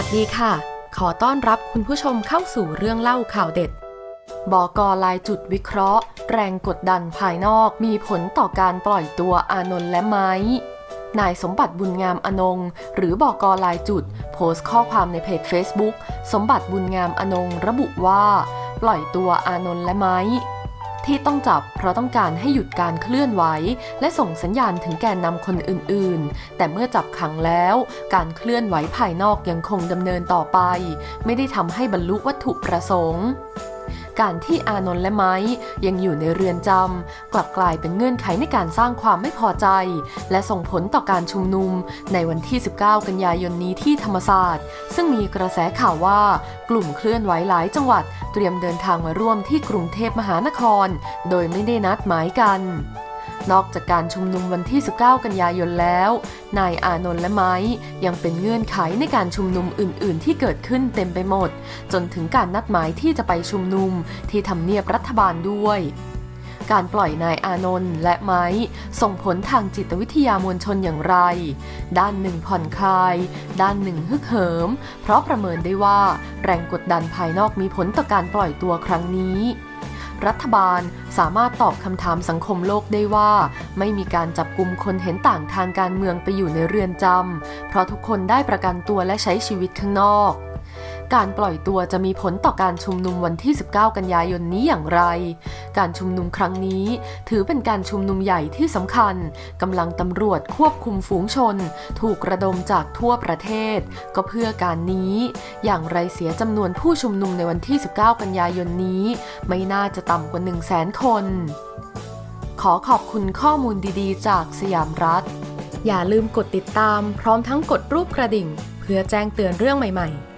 ัสดีค่ะ ขอต้อนรับคุณผู้ชมเข้าสู่เรื่องเล่าข่าวเด็ดบกลายจุดวิเคราะห์ แรงกดดันภายนอกมีผลต่อการปล่อยตัวอานนท์และไม้นายสมบัติบุญงามอนง หรือบอกลายจุด โพสต์ข้อความในเพจ Facebook สมบัติบุญงามอนงระบุว่า ปล่อยตัวอานนท์และไม้ ที่ต้องจับเพราะต้องการให้หยุดการเคลื่อนไหว และส่งสัญญาณถึงแกนนำคนอื่นๆ แต่เมื่อจับขังแล้ว การเคลื่อนไหวภายนอกยังคงดำเนินต่อไป ไม่ได้ทำให้บรรลุวัตถุประสงค์ การที่อานนท์และไม้ยังอยู่ในเรือนจำกลับกลายเป็นเงื่อนไขในการสร้างความไม่พอใจ และส่งผลต่อการชุมนุมในวันที่ 19 กันยายนนี้ที่ธรรมศาสตร์ ซึ่งมีกระแสข่าวว่ากลุ่มเคลื่อนไหวหลายจังหวัด เตรียมเดินทางมาร่วมที่กรุงเทพมหานคร โดยไม่ได้นัดหมายกัน นอกจากการชุมนุมวันที่ 19 กันยายนแล้ว นายอานนท์และไม้ยังเป็นเงื่อนไขในการชุมนุมอื่น ๆ ที่เกิดขึ้นเต็มไปหมด จนถึงการนัดหมายที่จะไปชุมนุมที่ทำเนียบรัฐบาลด้วยการปล่อยนายอานนท์และไม้ ส่งผลทางจิตวิทยามวลชนอย่างไร ด้านหนึ่งผ่อนคลาย ด้านหนึ่งฮึกเหิม เพราะประเมินได้ว่าแรงกดดันภายนอกมีผลต่อการปล่อยตัวครั้งนี้ รัฐบาลสามารถตอบคำถามสังคมโลกได้ว่า ไม่มีการจับกลุ่มคนเห็นต่างทางการเมืองไปอยู่ในเรือนจำเพราะทุกคนได้ประกันตัวและใช้ชีวิตข้างนอก การปล่อยตัวจะมีผลต่อการชุมนุมวันที่ 19 กันยายนนี้อย่างไร การชุมนุมครั้งนี้ ถือเป็นการชุมนุมใหญ่ที่สำคัญกำลังตำรวจควบคุมฝูงชน ถูกระดมจากทั่วประเทศ ก็เพื่อการนี้ อย่างไรเสียจำนวนผู้ชุมนุมในวันที่ 19 กันยายนนี้ ไม่น่าจะต่ำกว่า 1 0 0 0 0แสนคน ขอขอบคุณข้อมูลดีๆ จากสยามรัฐ อย่าลืมกดติดตามพร้อมทั้งกดรูปกระดิ่ง เพื่อแจ้งเตือนเรื่องใหม่ ๆ